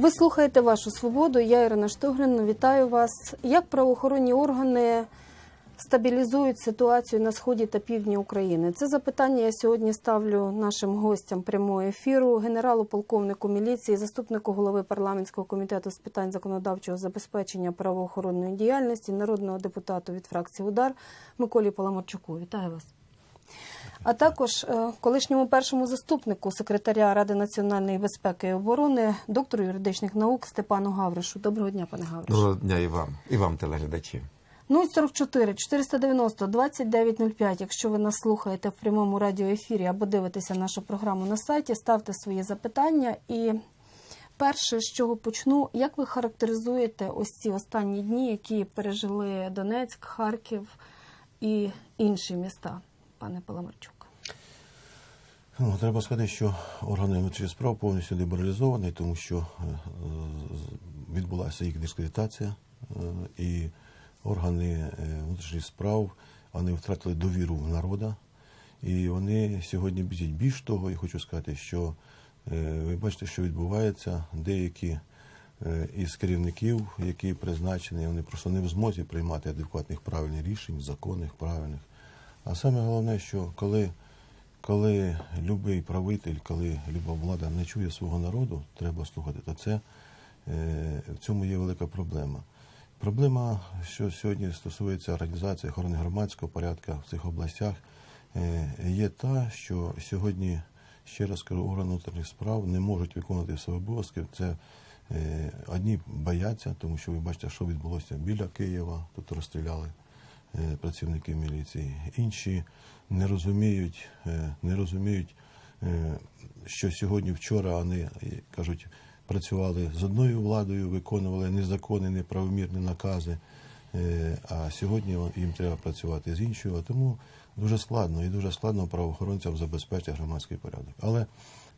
Ви слухаєте вашу свободу. Я Ірина Штогрин. Вітаю вас. Як правоохоронні органи стабілізують ситуацію на сході та півдні України? Це запитання я сьогодні ставлю нашим гостям прямого ефіру, генералу полковнику міліції, заступнику голови парламентського комітету з питань законодавчого забезпечення правоохоронної діяльності, народного депутату від фракції Удар Миколі Паламарчуку. Вітаю вас. А також е, колишньому першому заступнику секретаря Ради національної безпеки і оборони, доктору юридичних наук Степану Гавришу. Доброго дня, пане Гавришу. Доброго дня і вам, і вам, телеглядачі. 044 490 2905. Якщо ви нас слухаєте в прямому радіоефірі або дивитеся нашу програму на сайті, ставте свої запитання. І перше, з чого почну, як ви характеризуєте ось ці останні дні, які пережили Донецьк, Харків і інші міста, пане Паламарчук? Ну, треба сказати, що органи внутрішніх справ повністю лібералізовані, тому що е, відбулася їх дискредитація, е, і органи е, внутрішніх справ вони втратили довіру в народа. І вони сьогодні біжать. Більш того, я хочу сказати, що ви бачите, що відбувається, деякі із керівників, які призначені, вони просто не в змозі приймати адекватних правильних рішень, законних, правильних. А саме головне, що коли коли любий правитель, коли люба влада не чує свого народу, треба слухати, то це е, в цьому є велика проблема. Проблема, що сьогодні стосується організації охорони громадського порядку в цих областях, е, є та, що сьогодні, ще раз кажу, органи внутрішніх справ не можуть виконувати свої обов'язки. Це е, одні бояться, тому що ви бачите, що відбулося біля Києва, тут розстріляли е, працівники міліції. Інші не розуміють, е, не розуміють, е, що сьогодні, вчора вони кажуть, працювали з одною владою, виконували незаконні, неправомірні накази. А сьогодні їм треба працювати з іншою. Тому дуже складно і дуже складно правоохоронцям забезпечити громадський порядок. Але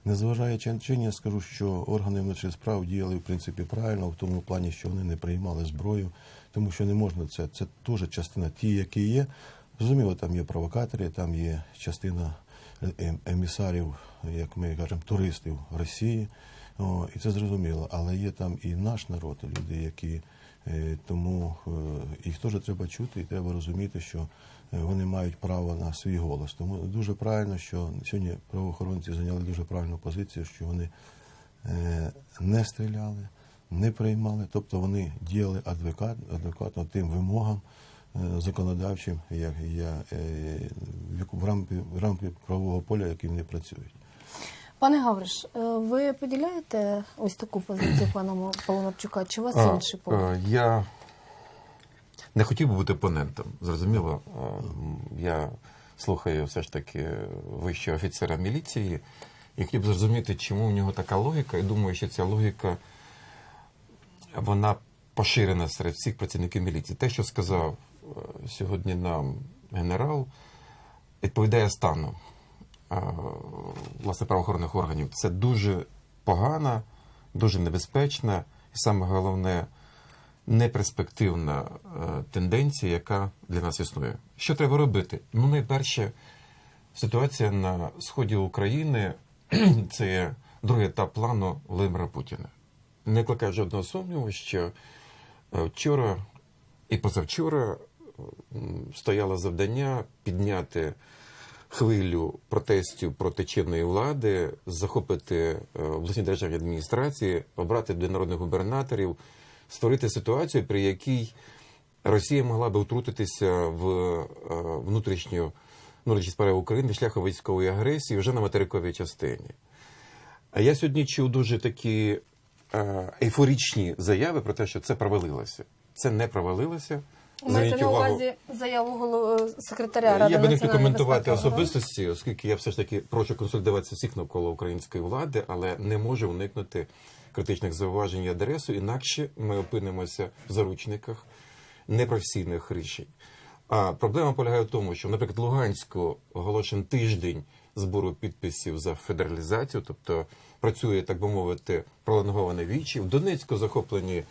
незважаючи на чині, я скажу, що органи внутрішніх справ діяли в принципі правильно, в тому плані, що вони не приймали зброю, тому що не можна це. Це теж частина ті, які є. Зрозуміло, там є провокатори, там є частина е- емісарів, як ми кажемо, туристів Росії. О, і це зрозуміло. Але є там і наш народ, люди, які е, тому е, їх теж треба чути, і треба розуміти, що е, вони мають право на свій голос. Тому дуже правильно, що сьогодні правоохоронці зайняли дуже правильну позицію, що вони е, не стріляли, не приймали, тобто вони діяли адвокат, адекватно тим вимогам е, законодавчим, як я, е, в рамки, в рамки правового поля, які вони працюють. Пане Гавриш, ви поділяєте ось таку позицію пана Паламарчука? Чи у вас інший погляд? Я не хотів би бути опонентом, зрозуміло. Е, Я слухаю все ж таки вищого офіцера міліції і хотів би зрозуміти, чому в нього така логіка, і думаю, що ця логіка вона поширена серед всіх працівників міліції. Те, що сказав е, сьогодні нам генерал, відповідає стану е, власне правоохоронних органів. Це дуже погана, дуже небезпечна і саме головне неперспективна е, тенденція, яка для нас існує. Що треба робити? Ну, найперше, ситуація на сході України це другий етап плану Володимира Путіна. Не викликає жодного сумніву, що е, вчора і позавчора стояло завдання підняти хвилю протестів проти чинної влади, захопити е, обласні державні адміністрації, обрати для народних губернаторів, створити ситуацію, при якій Росія могла би втрутитися в е, внутрішню внутрішні справи України шляхом військової агресії вже на материковій частині. А я сьогодні чув дуже такі е, ейфорічні заяви про те, що це провалилося. Це не провалилося. Маєте на увагу, увазі заяву голов... секретаря Ради я би не хотів коментувати особистості, оскільки я все ж таки прошу консолідуватися всіх навколо української влади, але не можу уникнути критичних зауважень і адресу, інакше ми опинимося в заручниках непрофесійних рішень. А проблема полягає в тому, що, наприклад, Луганську оголошений тиждень збору підписів за федералізацію, тобто працює, так би мовити, пролонговане вічі. В Донецьку захоплені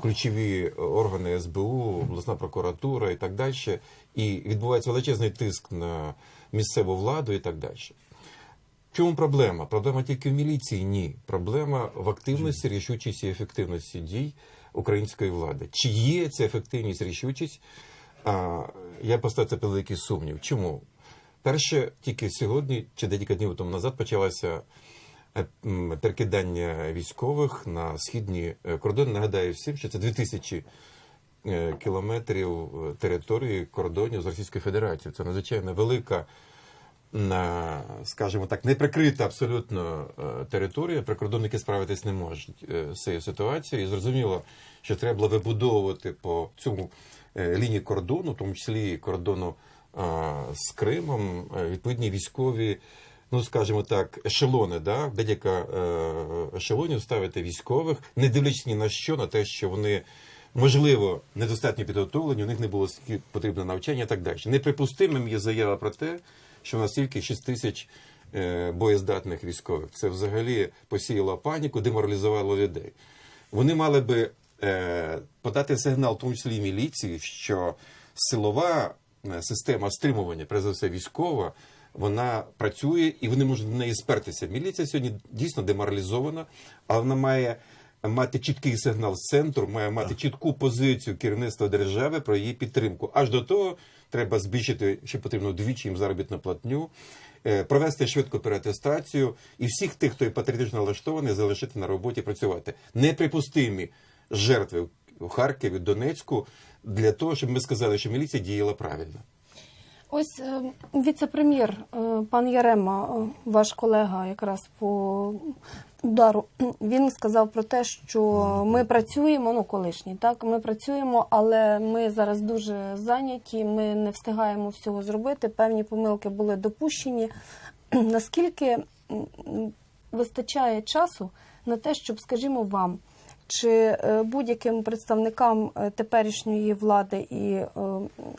ключові органи СБУ, обласна прокуратура і так далі. І відбувається величезний тиск на місцеву владу і так далі. Чому проблема? Проблема тільки в міліції? Ні. Проблема в активності, рішучості і ефективності дій української влади. Чи є ця ефективність, рішучість? Я поставив це великий сумнів. Чому? Перше, тільки сьогодні, чи декілька днів тому назад, почалося е, перекидання військових на східні е, кордони. Нагадаю всім, що це 2000 е, кілометрів території кордонів з Російською Федерацією. Це надзвичайно велика, скажімо так, неприкрита абсолютно е, територія. Прикордонники справитись не можуть е, з цією ситуацією. І зрозуміло, що треба вибудовувати по цьому е, лінії кордону, в тому числі кордону з Кримом, відповідні військові. Ну, скажімо так, ешелони, да? декілька ешелонів ставити військових, не дивлячись ні на що, на те, що вони можливо недостатньо підготовлені, у них не було потрібно навчання і так далі. Неприпустимим є заява про те, що у нас тільки 6 тисяч е, боєздатних військових. Це взагалі посіяло паніку, деморалізувало людей. Вони мали би е, подати сигнал, в тому числі і міліції, що силова е, система стримування, перш за все військова, вона працює і вони можуть до неї спертися. Міліція сьогодні дійсно деморалізована, але вона має мати чіткий сигнал з центру, має мати чітку позицію керівництва держави про її підтримку. Аж до того треба збільшити, що потрібно двічі їм заробітну платню, е, провести швидку переатестацію і всіх тих, хто є патріотично налаштований, залишити на роботі працювати. Неприпустимі жертви у Харкові, Донецьку для того, щоб ми сказали, що міліція діяла правильно. Ось е, віце-прем'єр е, пан Ярема, е, ваш колега, якраз по удару, він сказав про те, що ми працюємо, ну колишній, так ми працюємо, але ми зараз дуже зайняті. Ми не встигаємо всього зробити. Певні помилки були допущені. Наскільки вистачає часу на те, щоб, скажімо, вам чи будь-яким представникам теперішньої влади і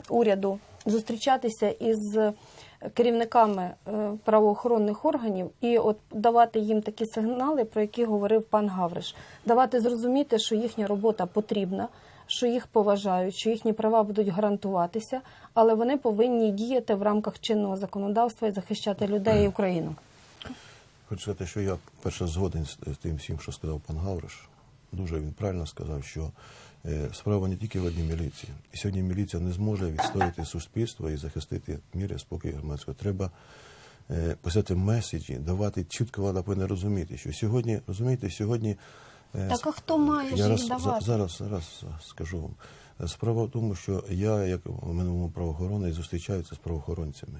уряду зустрічатися із керівниками е, правоохоронних органів і от давати їм такі сигнали, про які говорив пан Гавриш, давати зрозуміти, що їхня робота потрібна, що їх поважають, що їхні права будуть гарантуватися, але вони повинні діяти в рамках чинного законодавства і захищати людей і Україну. Хочу сказати, що я перше згоден з тим всім, що сказав пан Гавриш. Дуже він правильно сказав, що е, справа не тільки в одній міліції. І сьогодні міліція не зможе відстояти суспільство і захистити мір і спокій громадського. Треба е, писати меседжі, давати чітко влада повинна розуміти, що сьогодні, розумієте, сьогодні. е, Так, а хто має я раз, давати? зараз, зараз скажу вам. Справа в тому, що я, як минулому правоохоронець, зустрічаюся з правоохоронцями.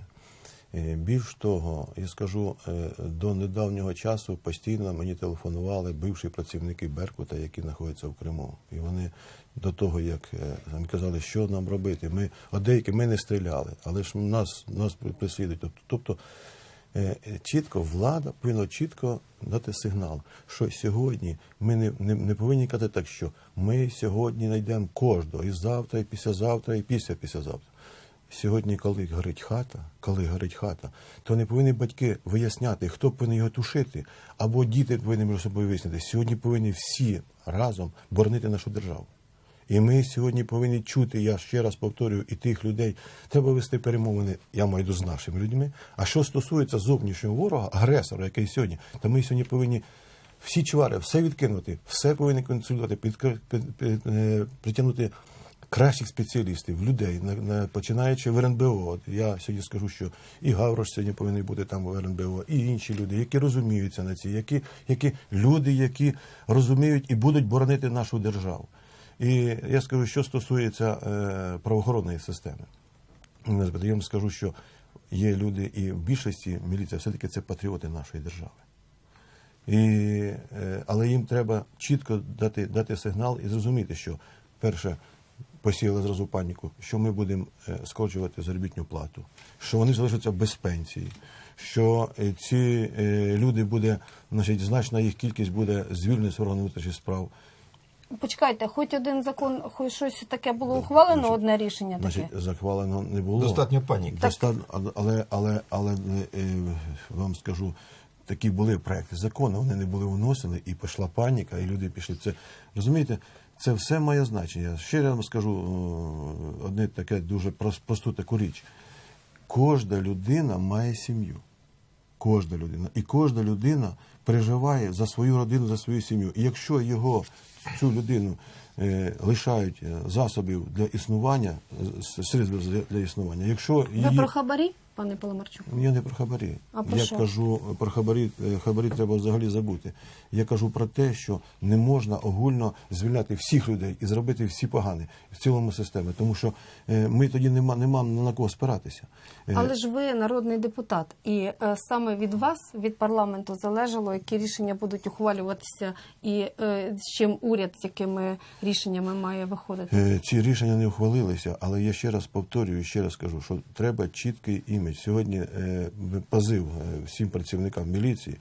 Е, Більш того, я скажу, е, до недавнього часу постійно мені телефонували бивші працівники Беркута, які знаходяться в Криму. І вони до того, як е, там казали, що нам робити, ми от деякі ми не стріляли, але ж нас, нас переслідують. Тобто, е, е, чітко влада повинна чітко дати сигнал, що сьогодні ми не, не, не повинні казати так, що ми сьогодні знайдемо кожного і завтра, і післязавтра, і після післязавтра. Сьогодні, коли горить хата, коли горить хата, то не повинні батьки виясняти, хто повинен його тушити, або діти повинні між собою вияснити. Сьогодні повинні всі разом боронити нашу державу. І ми сьогодні повинні чути, я ще раз повторюю, і тих людей. Треба вести перемовини, я маю з нашими людьми. А що стосується зовнішнього ворога, агресора, який сьогодні, то ми сьогодні повинні всі чвари, все відкинути, все повинні консультувати, під, під, під, е, притягнути кращих спеціалістів, людей, на, на, починаючи в РНБО. Я сьогодні скажу, що і Гаврош сьогодні повинен бути там в РНБО, і інші люди, які розуміються на ці, які, які люди, які розуміють і будуть боронити нашу державу. І я скажу, що стосується е, правоохоронної системи. Я вам скажу, що є люди, і в більшості міліція все-таки це патріоти нашої держави. І, е, але їм треба чітко дати, дати сигнал і зрозуміти, що перше посіяли зразу паніку, що ми будемо е, скорочувати заробітну плату, що вони залишаться без пенсії, що е, ці е, люди буде, значить, значна їх кількість буде звільнена з органів внутрішніх справ. Почекайте, хоч один закон, хоч щось таке було ухвалено, значить, одне рішення таке. Значить, захвалено не було. Достатньо паніки. Достатньо, але, але, але, е, вам скажу, такі були проекти закону, вони не були вносили, і пішла паніка, і люди пішли. Це розумієте, це все має значення. Ще раз вам скажу е, одне таке дуже прос- просту таку річ. Кожна людина має сім'ю. кожна людина. І кожна людина переживає за свою родину, за свою сім'ю. І якщо його, цю людину, е, лишають е, засобів для існування, е, средств для, існування, якщо Ви про хабарі, пане Паламарчук? Я не про хабарі. А про я що? кажу про хабарі. е, Хабарі треба взагалі забути. Я кажу про те, що не можна огульно звільняти всіх людей і зробити всі погані в цілому системі, тому що е, ми тоді нема, нема на кого спиратися. Е, Але ж ви народний депутат, і е, саме від вас, від парламенту, залежало, які рішення будуть ухвалюватися, і е, з чим уряд, з якими рішеннями має виходити. Е, Ці рішення не ухвалилися, але я ще раз повторюю, ще раз кажу, що треба чіткий імідж. Сьогодні е, позив е, всім працівникам міліції,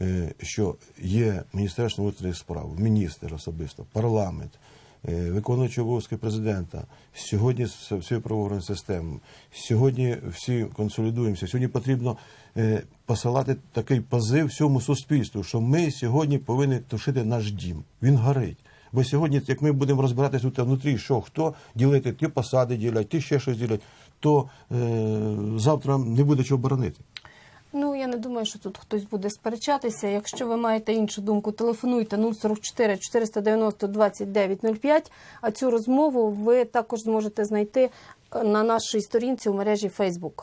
е, що є Міністерство внутрішніх справ, міністр особисто, парламент, виконуючий обов'язки президента. Сьогодні з всією правоохоронною системою. Сьогодні всі консолідуємося. Сьогодні потрібно посилати такий позив всьому суспільству, що ми сьогодні повинні тушити наш дім. Він горить. Бо сьогодні, як ми будемо розбиратися тут внутрі, що хто ділити, ті посади ділять, ті ще щось ділять, то е, завтра не буде чого боронити. Ну я не думаю, що тут хтось буде сперечатися. Якщо ви маєте іншу думку, телефонуйте 044 490 2905, А цю розмову ви також зможете знайти на нашій сторінці у мережі Facebook.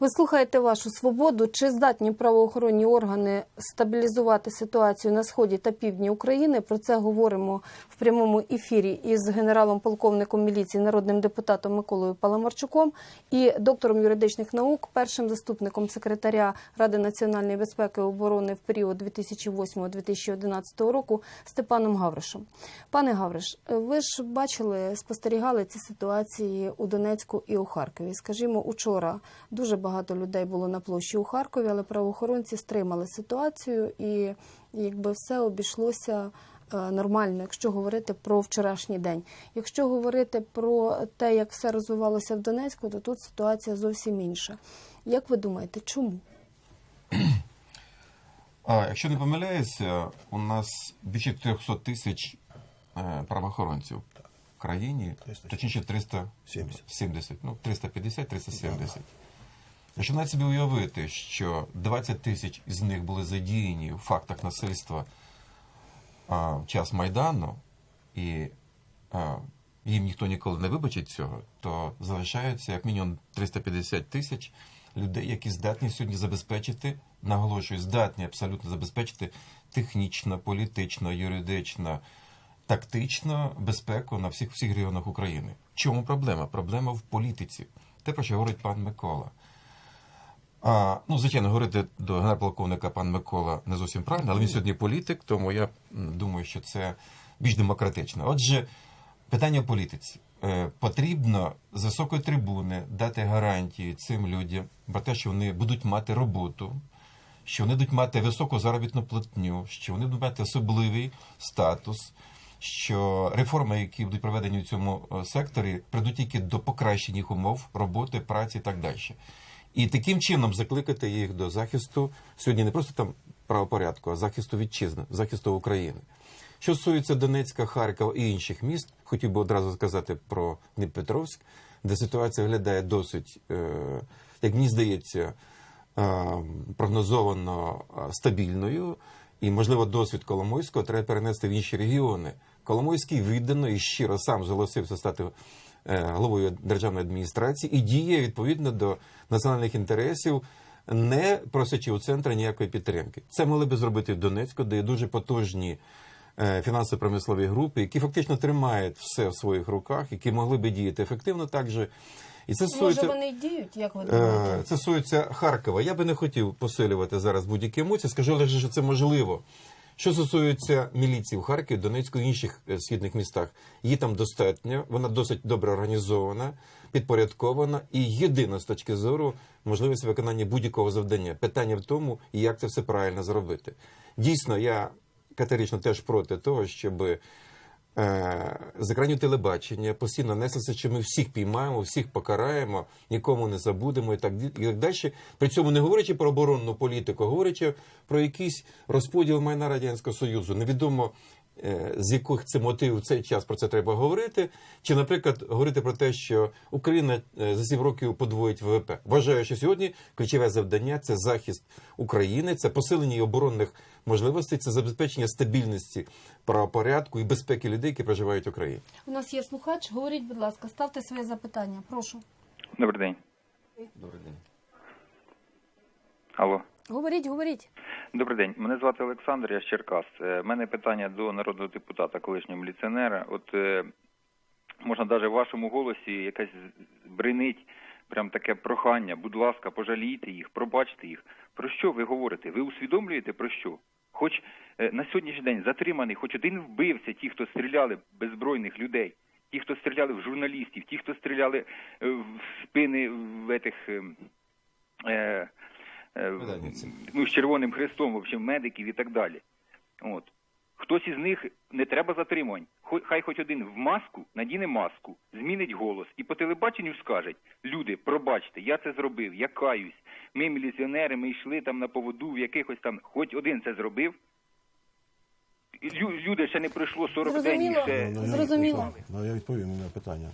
Ви слухаєте вашу свободу. Чи здатні правоохоронні органи стабілізувати ситуацію на сході та півдні України? Про це говоримо в прямому ефірі із генералом полковником міліції, народним депутатом Миколою Паламарчуком і доктором юридичних наук, першим заступником секретаря Ради національної безпеки і оборони в період 2008-2011 року Степаном Гавришем. Пане Гавриш, ви ж бачили, спостерігали ці ситуації у Донецьку і у Харкові. Скажімо, учора дуже багато людей було на площі у Харкові, але правоохоронці стримали ситуацію, і якби все обійшлося е, нормально, якщо говорити про вчорашній день. Якщо говорити про те, як все розвивалося в Донецьку, то тут ситуація зовсім інша. Як ви думаєте, чому? А, якщо не помиляюся, у нас більше 300 тисяч е, правоохоронців в країні, 300. точніше 370, 70. ну 350-370. Навіть собі уявити, що 20 тисяч із них були задіяні у фактах насильства а, в час Майдану, і а, їм ніхто ніколи не вибачить цього, то залишається як мінімум 350 тисяч людей, які здатні сьогодні забезпечити, наголошую, здатні абсолютно забезпечити технічно, політично, юридично, тактично безпеку на всіх всіх регіонах України. В чому проблема? Проблема в політиці. Те, про що говорить пан Микола. А, ну, звичайно, говорити до генерал-полковника пан Микола не зовсім правильно, але він сьогодні політик, тому я думаю, що це більш демократично. Отже, питання в політиці. Е, потрібно з високої трибуни дати гарантії цим людям про те, що вони будуть мати роботу, що вони будуть мати високу заробітну платню, що вони будуть мати особливий статус, що реформи, які будуть проведені в цьому е, секторі, прийдуть тільки до покращення їх умов роботи, праці і так далі. І таким чином закликати їх до захисту сьогодні не просто там правопорядку, а захисту вітчизни, захисту України. Що стосується Донецька, Харкова і інших міст, хотів би одразу сказати про Дніпропетровськ, де ситуація виглядає досить, е, як мені здається, е, прогнозовано е, стабільною, і, можливо, досвід Коломойського треба перенести в інші регіони. Коломойський віддано і щиро сам зголосився стати головою державної адміністрації і діє відповідно до національних інтересів, не просячи у центра ніякої підтримки. Це могли би зробити в Донецьку, де є дуже потужні е, фінансово-промислові групи, які фактично тримають все в своїх руках, які могли би діяти ефективно також. І це стосується- вони діють, як ви Е? Це стосується Харкова. Я би не хотів посилювати зараз будь-які емоції. Скажу лише, що це можливо. Що стосується міліції в Харкові, Донецьку і інших е, східних містах, її там достатньо, вона досить добре організована, підпорядкована і єдина з точки зору можливість виконання будь-якого завдання. Питання в тому, як це все правильно зробити. Дійсно, я категорично теж проти того, щоб е, екранів телебачення постійно неслися, що ми всіх піймаємо, всіх покараємо, нікому не забудемо і так, і так далі. При цьому не говорячи про оборонну політику, говорячи про якийсь розподіл майна Радянського Союзу. Невідомо з яких це мотивів в цей час про це треба говорити. Чи, наприклад, говорити про те, що Україна е, за 7 років подвоїть ВВП. Вважаю, що сьогодні ключове завдання це захист України, це посилення її оборонних можливостей, це забезпечення стабільності правопорядку і безпеки людей, які проживають в Україні. У нас є слухач. Говоріть, будь ласка, ставте своє запитання. Прошу. Добрий день. Добрий день. Алло. Говоріть, говоріть. Добрий день. Мене звати Олександр, я з Черкас. У мене питання до народного депутата, колишнього міліціонера. От е, можна навіть в вашому голосі якась бринить прям таке прохання. Будь ласка, пожалійте їх, пробачте їх. Про що ви говорите? Ви усвідомлюєте про що? Хоч е, на сьогоднішній день затриманий, хоч один вбився, ті, хто стріляли беззбройних людей, ті, хто стріляли в журналістів, ті, хто стріляли е, в спини в е, е, е, Майданівці. Ну, з Червоним Хрестом, в общем, медиків і так далі. От. Хтось із них не треба затримувань. Хо- Хай хоч один в маску надіне маску, змінить голос і по телебаченню скаже: люди, пробачте, я це зробив, я каюсь. Ми міліціонери, ми йшли там на поводу в якихось там, хоч один це зробив. Лю- Люди ще не пройшло 40 день ще. Ну, я- Зрозуміло. Ну, я відповім на питання.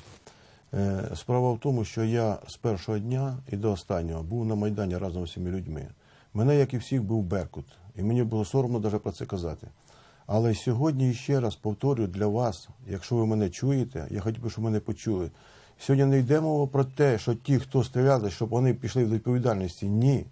Е, Справа в тому, що я з першого дня і до останнього був на Майдані разом з всіма людьми. Мене, як і всіх, був Беркут. І мені було соромно навіть про це казати. Але сьогодні ще раз повторюю для вас, якщо ви мене чуєте, я хотів би, щоб мене почули. Сьогодні не йде мова про те, що ті, хто стріляли, щоб вони пішли в відповідальності. Ні.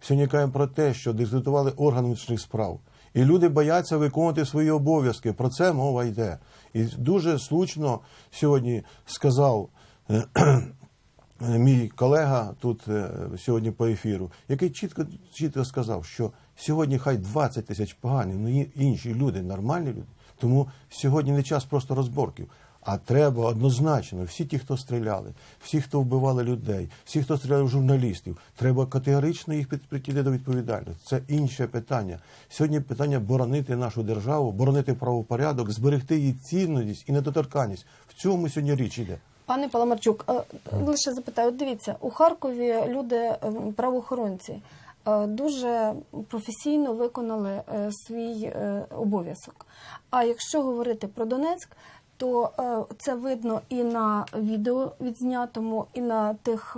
Сьогодні кажемо про те, що дискредитували органи внутрішніх справ. І люди бояться виконувати свої обов'язки. Про це мова йде. І дуже слушно сьогодні сказав мій колега тут е, сьогодні по ефіру, який чітко, чітко сказав, що сьогодні хай 20 тисяч поганих, ну інші люди, нормальні люди. Тому сьогодні не час просто розборків. А треба однозначно, всі ті, хто стріляли, всі, хто вбивали людей, всі, хто стріляли в журналістів, треба категорично їх під- притягти до відповідальності. Це інше питання. Сьогодні питання боронити нашу державу, боронити правопорядок, зберегти її цінність і недоторканність. В цьому сьогодні річ іде. Пане Паламарчук, е, лише запитаю, дивіться, у Харкові люди, е, правоохоронці, е, дуже професійно виконали свій обов'язок. А якщо говорити про Донецьк, то це видно і на відео відзнятому, і на тих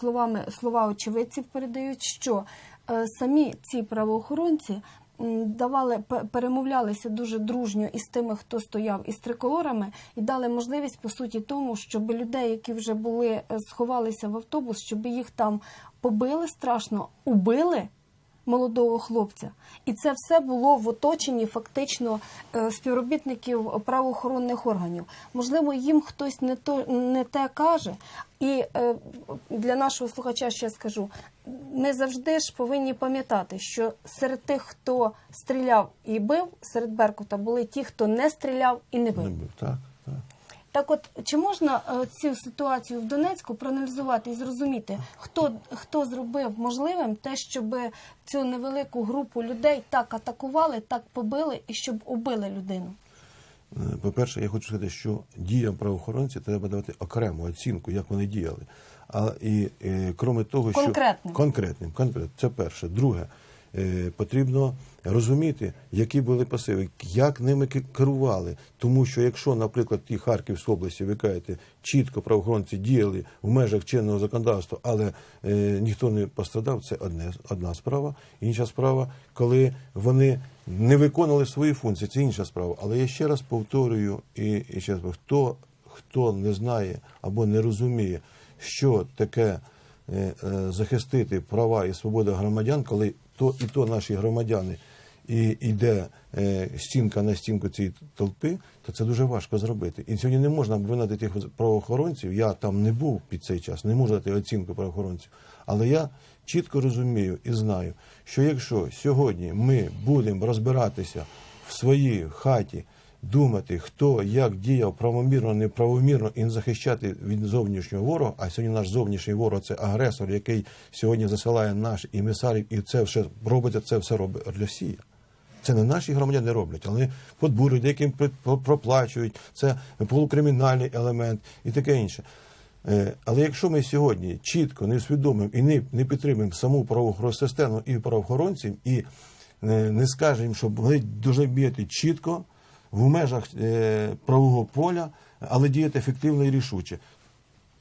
словами слова очевидців передають, що самі ці правоохоронці давали пе- перемовлялися дуже дружньо із тими, хто стояв із триколорами, і дали можливість по суті тому, щоб людей, які вже були е, сховалися в автобус, щоб їх там побили страшно, убили молодого хлопця. І це все було в оточенні фактично е, співробітників правоохоронних органів. Можливо, їм хтось не то не те каже. І е, для нашого слухача ще скажу: ми завжди ж повинні пам'ятати, що серед тих, хто стріляв і бив, серед Беркута були ті, хто не стріляв і не бив. Не бив. Так, так. Так от, чи можна е, цю ситуацію в Донецьку проаналізувати і зрозуміти, хто, хто зробив можливим те, щоб цю невелику групу людей так атакували, так побили і щоб убили людину? Е, По-перше, я хочу сказати, що діям правоохоронців треба давати окрему оцінку, як вони діяли. А і е, кроме того, що Конкретним. конкретним, конкретним. Це перше. Друге, потрібно розуміти, які були пасиви, як ними керували. Тому що якщо, наприклад, ті Харківській області, ви кажете, чітко правоохоронці діяли в межах чинного законодавства, але е, ніхто не пострадав, це одне, одна справа. Інша справа, коли вони не виконували свої функції, це інша справа. Але я ще раз повторюю і, і ще раз хто, хто не знає або не розуміє, що таке е, е, захистити права і свободи громадян, коли то і то наші громадяни і йде е, стінка на стінку цієї толпи, то це дуже важко зробити. І сьогодні не можна винати тих правоохоронців. Я там не був під цей час, не можу дати оцінку правоохоронців. Але я чітко розумію і знаю, що якщо сьогодні ми будемо розбиратися в своїй хаті, думати, хто як діяв правомірно, неправомірно і не захищати від зовнішнього ворога. А сьогодні наш зовнішній ворог це агресор, який сьогодні засилає наш емісарів, і це все робиться, це все робить Росія. Це не наші громадяни роблять, але подбурюють, деяким проплачують. Це полукримінальний елемент і таке інше. Е, Але якщо ми сьогодні чітко не усвідомимо і не, не підтримуємо саму правоохоронну систему і правоохоронців, і не, не скажемо, що вони повинні діяти чітко в межах правого правового поля, але діяти ефективно і рішуче,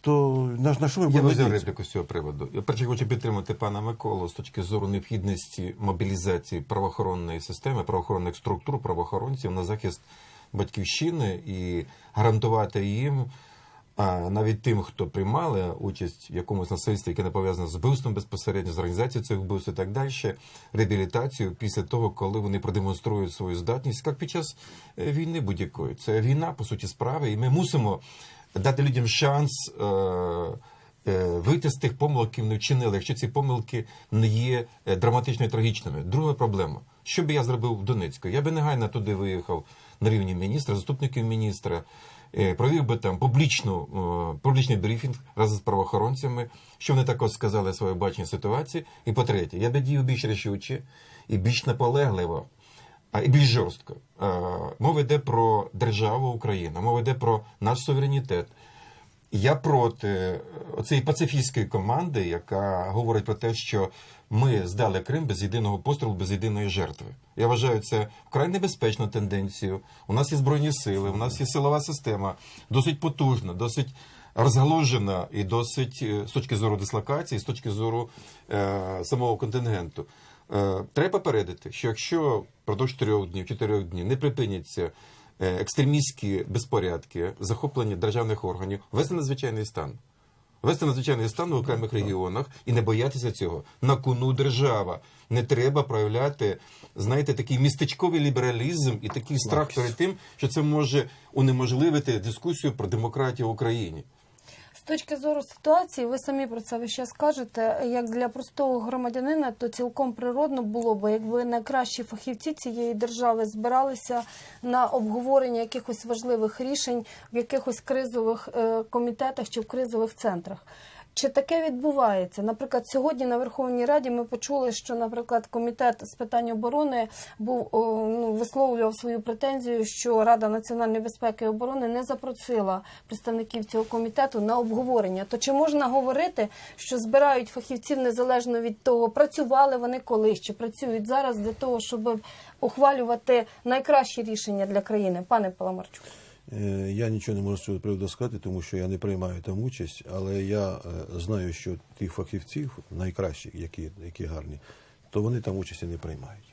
то на, на що ми будемо Я репліку з цього приводу. Я перше хочу підтримати пана Миколу з точки зору необхідності мобілізації правоохоронної системи, правоохоронних структур, правоохоронців на захист батьківщини і гарантувати їм, а навіть тим, хто приймали участь в якомусь насильстві, яке не пов'язане з вбивством безпосередньо, з організацією цих вбивств і так далі, реабілітацію після того, коли вони продемонструють свою здатність, як під час е, війни будь-якої. Це війна, по суті, справи, і ми мусимо дати людям шанс. Е- е, вийти з тих помилок, які вони вчинили, якщо ці помилки не є е, драматично і трагічними. Друга проблема. Що би я зробив в Донецьку? Я би негайно туди виїхав на рівні міністра, заступників міністра, провів би там публічну, е, публічний брифінг разом з правоохоронцями, що вони також сказали своє бачення ситуації. І по-третє, я би діяв більш рішуче і більш наполегливо. А і більш жорстко. Е, Мова йде про державу Україна, мова йде про наш суверенітет. Я проти цієї пацифістської команди, яка говорить про те, що ми здали Крим без єдиного пострілу, без єдиної жертви. Я вважаю це вкрай небезпечну тенденцію. У нас є збройні сили, у нас є силова система, досить потужна, досить розгалужена і досить е, з точки зору дислокації, з точки зору е, самого контингенту. Е, треба попередити, що якщо впродовж трьох днів, чотирьох днів не припиняться е, екстремістські безпорядки, захоплення державних органів, ввести надзвичайний стан. вести надзвичайний стан в окремих регіонах і не боятися цього. На кону держава. Не треба проявляти, знаєте, такий містечковий лібералізм і такий страх перед тим, що це може унеможливити дискусію про демократію в Україні. Точки зору ситуації, ви самі про це ви ще скажете. як для простого громадянина, то цілком природно було б, якби найкращі фахівці цієї держави збиралися на обговорення якихось важливих рішень в якихось кризових е, комітетах чи в кризових центрах. Чи таке відбувається? Наприклад, сьогодні на Верховній Раді ми почули, що, наприклад, комітет з питань оборони був ну, висловлював свою претензію, що Рада національної безпеки і оборони не запросила представників цього комітету на обговорення. То чи можна говорити, що збирають фахівців незалежно від того, працювали вони колись чи працюють зараз для того, щоб ухвалювати найкращі рішення для країни, пане Паламарчук? Е, Я нічого не можу з цього приводу сказати, тому що я не приймаю там участь, але я е, знаю, що тих фахівців, найкращих, які, які гарні, то вони там участі не приймають.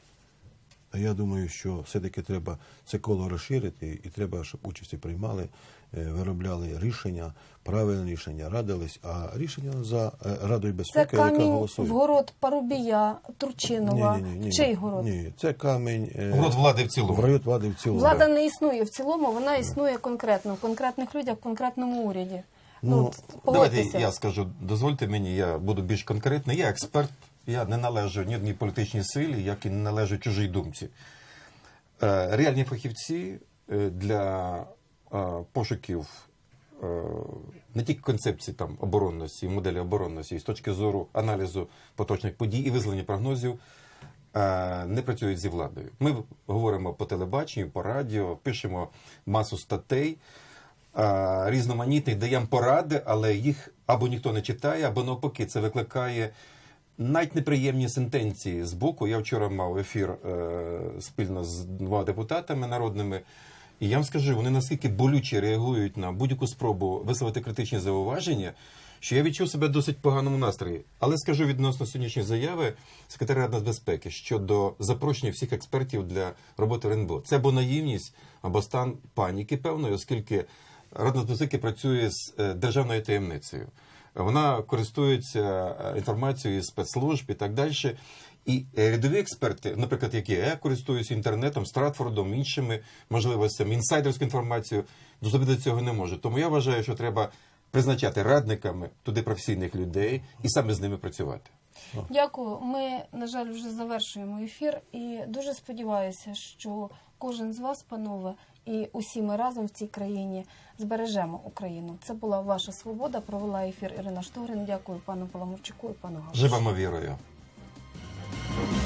А я думаю, що все-таки треба це коло розширити, і треба, щоб участі приймали, виробляли рішення, правильне рішення, радились, а рішення за е, Радою Це безпеки, яка камінь голосує. в город Парубія, Турчинова. Чий город? Ні, це камінь е, Город влади в цілому. в район влади в цілому. Влада не існує в цілому, вона існує конкретно, в конкретних людях, в конкретному уряді. Ну, Ну, Давайте я скажу, дозвольте мені, я буду більш конкретний. Я експерт, я не належу ні одній політичній силі, як і не належу чужій думці. Е, Реальні фахівці е, для е, пошуків е, не тільки концепції там оборонності, моделі оборонності, з точки зору аналізу поточних подій і визволення прогнозів. е, Не працюють зі владою. Ми говоримо по телебаченню, по радіо, пишемо масу статей е, різноманітних, даємо поради, але їх або ніхто не читає, або навпаки, це викликає навіть неприємні сентенції з боку. Я вчора мав ефір е, спільно з двома депутатами народними. І я вам скажу, вони наскільки болюче реагують на будь-яку спробу висловити критичні зауваження, що я відчув себе досить поганому настрої. Але скажу відносно сьогоднішньої заяви секретаря Ради нацбезпеки щодо запрошення всіх експертів для роботи РНБО. Це або наївність, або стан паніки певної, оскільки Рада нацбезпеки працює з е, державною таємницею. Вона користується е, інформацією з спецслужб і так далі. І е, рядові експерти, наприклад, які я користуюся інтернетом, Стратфордом, іншими можливостями, інсайдерською інформацією, до цього не можуть. Тому я вважаю, що треба призначати радниками туди професійних людей і саме з ними працювати. Дякую. Ми, на жаль, вже завершуємо ефір і дуже сподіваюся, що кожен з вас, панове, і усі ми разом в цій країні збережемо Україну. Це була ваша свобода. Провела ефір Ірина Штогрин. Дякую пану Паламурчуку і пану Галушку. Живемо вірою. Bye.